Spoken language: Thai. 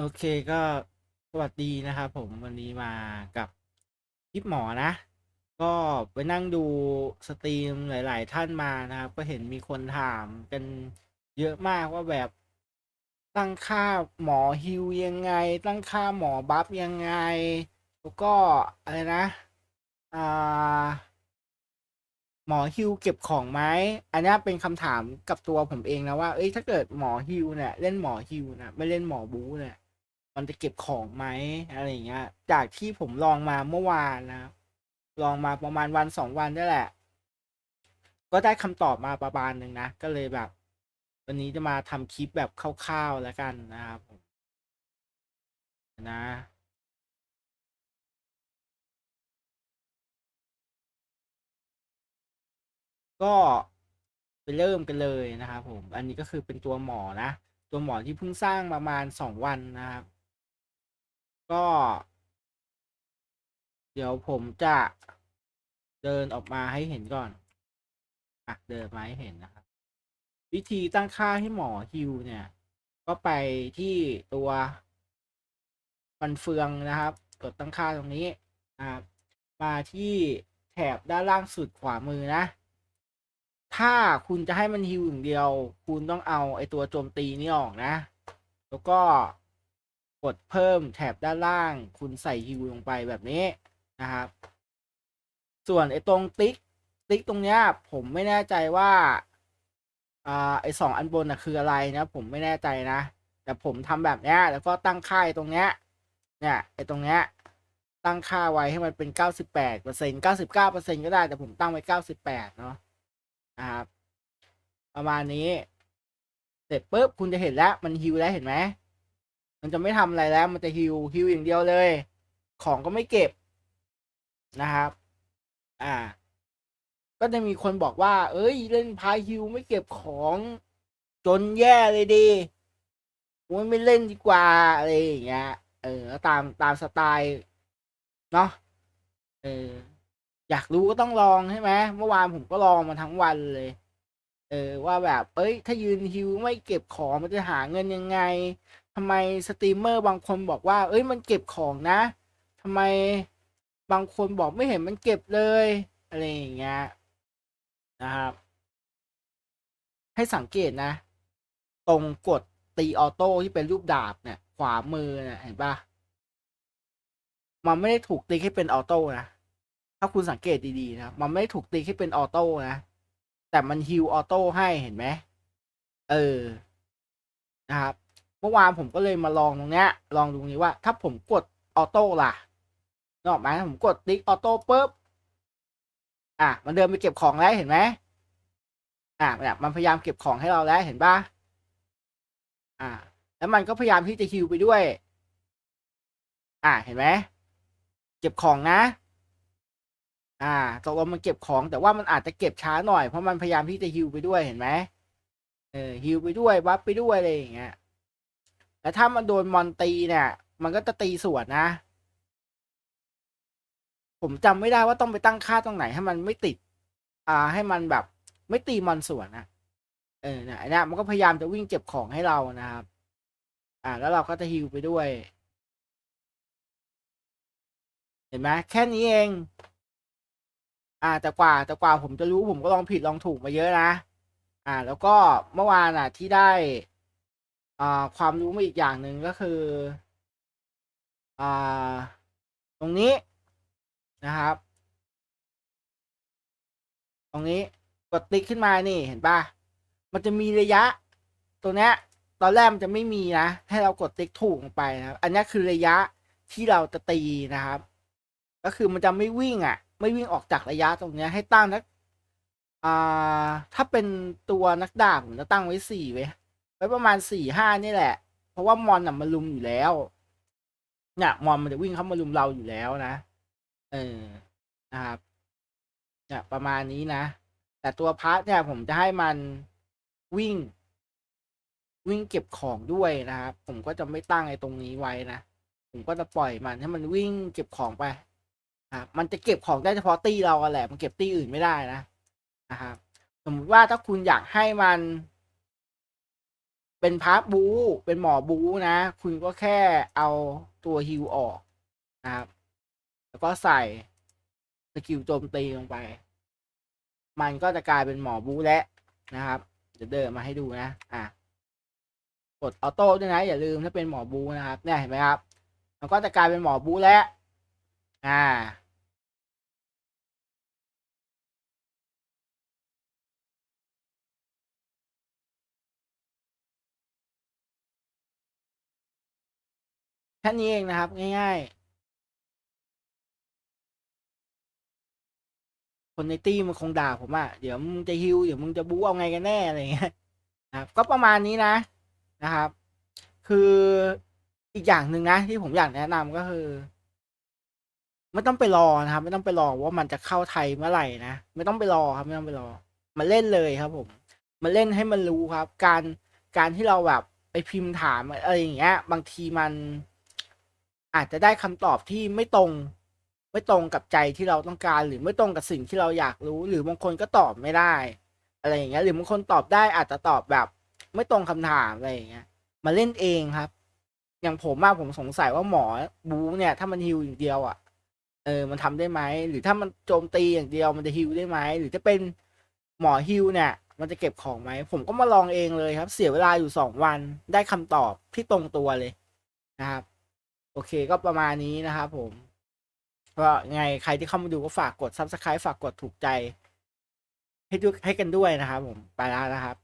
โอเคก็สวัสดีนะครับผมวันนี้มากับคลิปหมอนะ ก็ไปนั่งดูสตรีมหลาย ๆ ท่านมานะครับ ก็เห็นมีคนถามกันเยอะมากว่าแบบตั้งค่าหมอฮิวยังไง ตั้งค่าหมอบัฟยังไง แล้วก็อะไรนะอ่าหมอฮิวเก็บของไหมอันนี้เป็นคำถามกับตัวผมเองนะว่า เอ้ยถ้าเกิดหมอฮิวเนี่ยเล่นหมอฮิวนะไม่เล่นหมอบูเนี่ย มันจะเก็บของไหมอะไรอย่างเงี้ย จากที่ผมลองมาเมื่อวานนะ ลองมาประมาณวันสองวันนี่แหละ ก็ได้คำตอบมาประมาณหนึ่งนะ ก็เลยแบบ วันนี้จะมาทำคลิปแบบคร่าวๆแล้วกันนะครับผมนะก็ไปเริ่มกันเลยนะครับผม อันนี้ก็คือเป็นตัวหมอนะ ตัวหมอที่เพิ่งสร้างประมาณสองวันนะครับ ก็ เดี๋ยวผมจะเดินออกมาให้เห็นก่อน อะ เดินมาให้เห็นนะครับ วิธีตั้งค่าให้หมอฮิวเนี่ย ก็ไปที่ตัวฟันเฟืองนะครับ กดตั้งค่าตรงนี้นะครับมาที่แถบด้านล่างสุดขวามือนะ ถ้าคุณจะให้มันฮิวอย่างเดียว คุณต้องเอาไอตัวโจมตีนี่ออกนะ แล้วก็ กดเพิ่มแถบด้านล่าง คุณใส่ฮิวลงไปแบบนี้นะครับ ส่วนไอ้ตรงติ๊กติ๊กตรงเนี้ยผมไม่แน่ใจว่าอ่าไอ้สองอันบนนะคืออะไรนะ ผมไม่แน่ใจนะ แต่ผมทำแบบเนี้ยแล้วก็ตั้งค่าตรงเนี้ยเนี่ยไอ้ตรงเนี้ยตั้งค่าไว้ให้มันเป็นเก้าสิบแปดเปอร์เซ็นเก้าสิบเก้าเปอร์เซ็นก็ได้แต่ผมตั้งไว้เก้าสิบแปดเนาะนะครับประมาณนี้ เสร็จปุ๊บคุณจะเห็นแล้วมันฮิวแล้วเห็นไหม มันจะไม่ทำอะไรแล้ว มันจะฮิวฮิวอย่างเดียวเลย ของก็ไม่เก็บนะครับ อ่า ก็จะมีคนบอกว่า เอ้ย เล่นพายฮิวไม่เก็บของจนแย่เลยดีโอ้ยไม่เล่นดีกว่าอะไรอย่างเงี้ย เออตามตามสไตล์เนาะ เออ อยากรู้ก็ต้องลองใช่ไหมเมื่อวานผมก็ลองมาทั้งวันเลย เออ ว่าแบบ เอ้ย ถ้ายืนฮิวไม่เก็บของมันจะหาเงินยังไง ทำไมสตรีมเมอร์บางคนบอกว่า เอ้ยมันเก็บของนะทำไมบางคนบอกไม่เห็นมันเก็บเลย อะไรอย่างเงี้ยนะครับ ให้สังเกตนะ ตรงกดตีออโต้ที่เป็นรูปดาบเนี่ย ขวามือนี่ยเห็นปะมันไม่ได้ถูกตีให้เป็นออโต้นะ ถ้าคุณสังเกตดีๆนะ มันไม่ได้ถูกตีให้เป็นออโต้นะ แต่มันฮิวออโต้ให้เห็นไหม เออ นะครับ เมื่อวานผมก็เลยมาลองตรงเนี้ย ลองดูนี้ว่า ถ้าผมกดออโต้ล่ะนออกไหมผมกดติ๊กออโต้ปุ๊บ อะ มันเดินไปเก็บของแล้วเห็นไหมอะเนี่ยมันพยายามเก็บของให้เราแล้วเห็นปะอะแล้วมันก็พยายามที่จะฮิวไปด้วย อะเห็นไหมเก็บของนะ อ่าตกลงมันเก็บของ แต่ว่ามันอาจจะเก็บช้าหน่อยเพราะมันพยายามที่จะฮิวไปด้วยเห็นไหมเออฮิวไปด้วยวับไปด้วยอะไรอย่างเงี้ย แต่ถ้ามันโดนมอนตีเนี่ย มันก็จะตีสวนนะ ผมจำไม่ได้ว่าต้องไปตั้งค่าตรงไหน ให้มันไม่ติด อ่า ให้มันแบบ ไม่ตีมอนสวนนะเออเนี่ยนเนี้ยมันก็พยายามจะวิ่งเก็บของให้เรานะครับ อ่า แล้วเราก็จะฮิวไปด้วย เห็นไหมแค่นี้เอง อ่า แต่กว่าแต่กว่าผมจะรู้ผมก็ลองผิดลองถูกมาเยอะนะ อ่า แล้วก็เมื่อวานอะ ที่ได้ อ่าความรู้มาอีกอย่างหนึ่งก็คืออ่าตรงนี้นะครับ ตรงนี้กดติ๊กขึ้นมานี่เห็นปะมันจะมีระยะ ตัวเนี้ย ตอนแรกมันจะไม่มีนะ ให้เรากดติ๊กถูกลงไปนะครับ อันนี้คือระยะที่เราจะตีนะครับ ก็คือมันจะไม่วิ่งอะ ไม่วิ่งออกจากระยะตรงเนี้ย ให้ตั้งนักอ่าถ้าเป็นตัวนักดาบผมจะตั้งไว้สี่ไว้ ไว้ประมาณสี่ห้านี่แหละ เพราะว่ามอนอะมันลุมอยู่แล้วเนี่ยมอนมันจะวิ่งเข้ามาลุมเราอยู่แล้วนะ เออนะครับเนี่ยประมาณนี้นะ แต่ตัวพาร์ทเนี่ยผมจะให้มันวิ่ง วิ่งเก็บของด้วยนะครับ ผมก็จะไม่ตั้งไอ้ตรงนี้ไว้นะ ผมก็จะปล่อยมันให้มันวิ่งเก็บของไปครับมันจะเก็บของได้เฉพาะตี้เราอะแหละ มันเก็บตี้อื่นไม่ได้นะนะครับ สมมติว่าถ้าคุณอยากให้มัน เป็นพาร์ทบู เป็นหมอบูนะ คุณก็แค่เอาตัวฮิวออกนะครับ แล้วก็ใส่สกิลโจมตีลงไป มันก็จะกลายเป็นหมอบูแล้วนะครับเดี๋ยวเดินมาให้ดูนะ อะ กดออโต้ด้วยนะ อย่าลืมถ้าเป็นหมอบูนะครับ เนี่ยเห็นไหมครับ มันก็จะกลายเป็นหมอบูแล้วอ่า ค่นี้เองนะครับ ง่ายๆ คนในตี้มันคงด่าผมอะเดี๋ยวมึงจะฮิวเดี๋ยวมึงจะบู๊เอาไงกันแน่อะไรเงี้ยนะครับก็ประมาณนี้นะนะครับ คืออีกอย่างหนึ่งนะ ที่ผมอยากแนะนำก็คือ ไม่ต้องไปรอนะครับ ไม่ต้องไปรอว่ามันจะเข้าไทยเมื่อไหร่นะไม่ต้องไปรอครับไม่ต้องไปรอ มาเล่นเลยครับ ผม มาเล่นให้มันรู้ครับ การการที่เราแบบไปพิมพ์ถามอะไรอย่างเงี้ย บางทีมัน อาจจะได้คำตอบที่ไม่ตรง ไม่ตรงกับใจที่เราต้องการ หรือไม่ตรงกับสิ่งที่เราอยากรู้ หรือบางคนก็ตอบไม่ได้ อะไรอย่างเงี้ย หรือบางคนตอบได้อาจจะตอบแบบ ไม่ตรงคำถามอะไรอย่างเงี้ย มาเล่นเองครับ อย่างผมอะผมสงสัยว่าหมอบูเนี่ย ถ้ามันฮิวอย่างเดียวอะเออ มันทำได้ไหมหรือถ้ามันโจมตีอย่างเดียวมันจะฮิวได้ไหมหรือจะเป็นหมอฮิวเนี่ยมันจะเก็บของไหม ผมก็มาลองเองเลยครับ เสียเวลาอยู่สองวัน ได้คำตอบที่ตรงตัวเลยนะครับ โอเคก็ประมาณนี้นะครับผมก็ไงใครที่เข้ามาดูก็ฝากกด subscribe ฝากกดถูกใจ ให้ดูให้กันด้วยนะครับผม ไปแล้วนะครับ